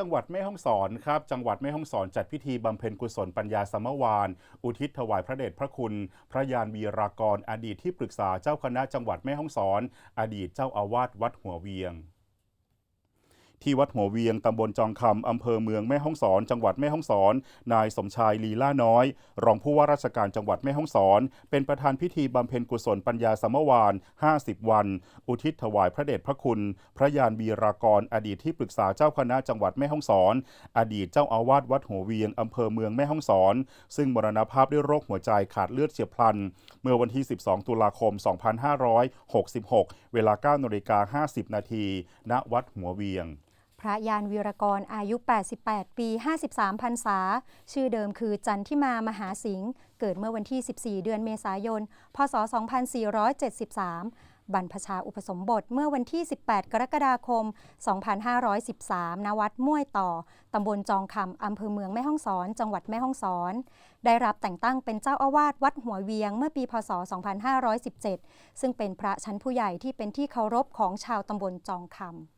จังหวัดแม่ฮ่องสอนครับ จังหวัดแม่ฮ่องสอนจัดพิธีบำเพ็ญกุศลปัญญาสมวาน อุทิศถวายพระเดชพระคุณ พระยานวีรากรอดีตที่ปรึกษาเจ้าคณะจังหวัดแม่ฮ่องสอน อดีตเจ้าอาวาสวัดหัวเวียง ที่วัดหัวเวียงตำบลจองคำอำเภอเมืองแม่ฮ่องสอน จังหวัดแม่ฮ่องสอน นายสมชายลีล่าน้อย รองผู้ว่าราชการจังหวัดแม่ฮ่องสอน เป็นประธานพิธีบำเพ็ญกุศลปัญญาสมวาน 50 วัน อุทิศถวายพระเดชพระคุณ พระยานวีรากร อดีตที่ปรึกษาเจ้าคณะจังหวัดแม่ฮ่องสอน อดีตเจ้าอาวาสวัดหัวเวียงอำเภอเมืองแม่ฮ่องสอน ซึ่งมรณภาพด้วยโรคหัวใจขาดเลือดเฉียบพลัน เมื่อวันที่ 12 ตุลาคม 2566 เวลา9นาฬิกา50 นาที ณ วัดหัวเวียง ระยานวีรกรอายุ 88 ปี 53พรรษา ชื่อเดิมคือจันทิมามหาสิงห์เกิดเมื่อวันที่ 14 เดือนเมษายน พศ 2473 บรรพชาอุปสมบทเมื่อวันที่ 18 กรกฎาคม 2513 ณ วัดม่วยต่อ ตำบลจองคำอำเภอเมืองแม่ฮ่องสอน จังหวัดแม่ฮ่องสอน ได้รับแต่งตั้งเป็นเจ้าอาวาสวัดหัวเวียงเมื่อปี พศ 2517 ซึ่งเป็นพระชั้นผู้ใหญ่ที่เป็นที่เคารพของชาวตำบลจองคำ